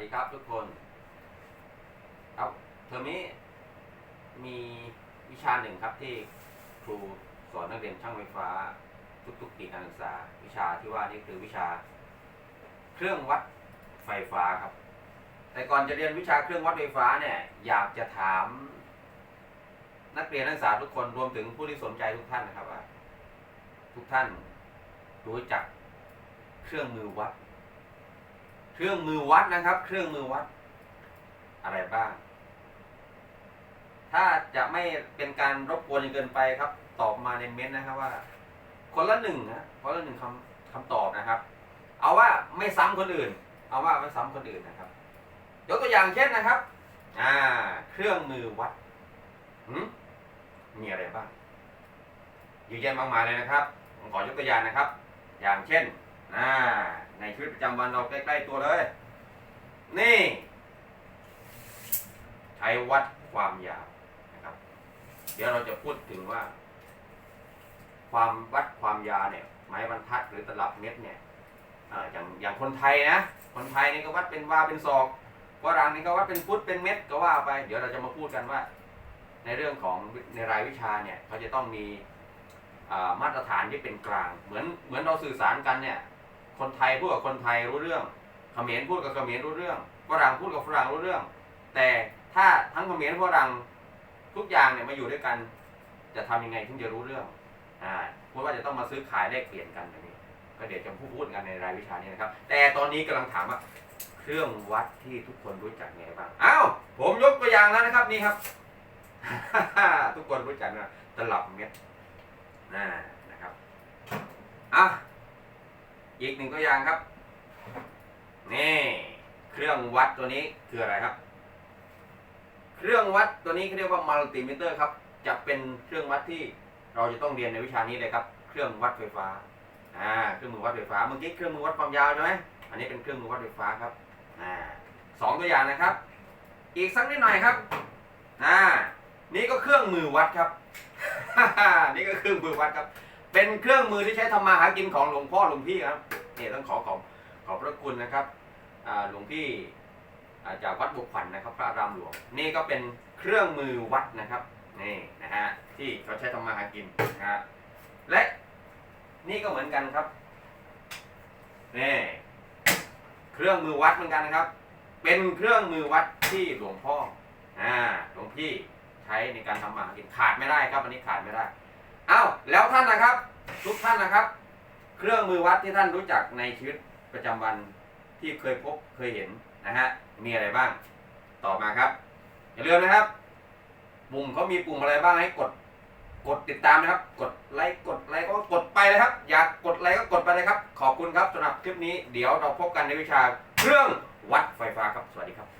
ดีครับทุกคน ครับเทอมนี้มีวิชาหนึ่งครับที่ครูสอนนักเรียนช่างไฟฟ้า ทุกๆปีการศึกษา วิชาที่ว่านี่คือวิชา เครื่องวัดไฟฟ้าครับ แต่ก่อนจะเรียนวิชาเครื่องวัดไฟฟ้าเนี่ย อยากจะถาม นักเรียนนักศึกษาทุกคนรวมถึงผู้ที่สนใจทุกท่านนะครับว่าทุกท่านรู้จักเครื่องมือวัด เครื่องมือวัดนะครับ เครื่องมือวัด อะไรบ้าง ถ้าจะไม่เป็นการรบกวนจนเกินไปครับ ตอบมาในเม้นต์นะครับว่า คนละหนึ่งนะคนละหนึ่งคำคำตอบนะครับ เอาว่าไม่ซ้ำคนอื่น เอาว่าไม่ซ้ำคนอื่นนะครับยกตัวอย่างเช่นนะครับ อ่า เครื่องมือวัดหืมมีอะไรบ้างเยอะแยะมากมายเลยนะครับผมขอยกตัวอย่างนะครับ อย่างเช่น อ่าในชีวิตประจำวันเราใกล้ ๆ ตัวเลย นี่ ใช้วัดความยาวนะครับ เดี๋ยวเราจะพูดถึงว่า ความวัดความยาวเนี่ย ไม้บรรทัดหรือตลับเม็ดเนี่ยอย่างอย่างคนไทยนะ คนไทยนี่ก็วัดเป็นวาเป็นศอกฝรั่งนี่ก็วัดเป็นฟุตเป็นเม็ดก็ว่าไป เดี๋ยวเราจะมาพูดกันว่า ในเรื่องของในรายวิชาเนี่ยเขาจะต้องมีมาตรฐานที่เป็นกลาง เหมือนเหมือนเราสื่อสารกันเนี่ย คนไทยพูดกับคนไทยรู้เรื่องเขมรพูดกับเขมรรู้เรื่องฝรั่งพูดกับฝรั่งรู้เรื่อง แต่ถ้าทั้งเขมรฝรั่งทุกอย่างเนี่ยมาอยู่ด้วยกัน จะทำยังไงถึงจะรู้เรื่องอ่าพราะว่าจะต้องมาซื้อขายแลกเปลี่ยนกันแบบนี้ ก็เดี๋ยวจะพูดพูดกันในรายวิชานี้นะครับ แต่ตอนนี้กำลังถามว่าเครื่องวัดที่ทุกคนรู้จักไงบ้างอ้าวผมยกตัวอย่างแล้วนะครับนี่ครับ ทุกคนรู้จักนะตลับเม็ดน่านะครับอะ อีกหนึ่งตัวอย่างครับ นี่เครื่องวัดตัวนี้คืออะไรครับ เครื่องวัดตัวนี้เขาเรียกว่ามัลติมิเตอร์ครับ จะเป็นเครื่องวัดที่เราจะต้องเรียนในวิชานี้เลยครับ เครื่องวัดไฟฟ้าอ่าเครื่องมือวัดไฟฟ้าเมื่อกี้เครื่องมือวัดความยาวใช่ไหมอันนี้เป็นเครื่องมือวัดไฟฟ้าครับอ่าสองตัวอย่างนะครับ อีกสักนิดหน่อยครับอ่านี่ก็เครื่องมือวัดครับ นี่ก็เครื่องมือวัดครับ เป็นเครื่องมือที่ใช้ทำมาหากินของหลวงพ่อหลวงพี่ครับเนี่ยต้องขอขอบขอบพระคุณนะครับหลวงพี่าจากวัดบุกขันนะครับ พระรามหลวง นี่ก็เป็นเครื่องมือวัดนะครับนี่นะฮะที่เขาใช้ทำมาหากินนะฮะและนี่ก็เหมือนกันครับนี่เครื่องมือวัดเหมือนกันนะครับ เป็นเครื่องมือวัดที่หลวงพ่ออ่าหลวงพี่ใช้ในการทำมาหากินขาดไม่ได้ครับอันนี้ขาดไม่ได้ อ้าแล้วท่านนะครับ ทุกท่านนะครับ เครื่องมือวัดที่ท่านรู้จักในชีวิตประจำวันที่เคยพบเคยเห็นนะฮะมีอะไรบ้าง ตอบมาครับอย่าลืมนะครับ ปุ่มเขามีปุ่มอะไรบ้างให้กดกดติดตามนะครับ กดไลค์กดไลค์ก็กดไปเลยครับ อยากกดไลค์ก็กดไปเลยครับ ขอบคุณครับสำหรับคลิปนี้เดี๋ยวเราพบกันในวิชาเครื่องวัดไฟฟ้าครับสวัสดีครับ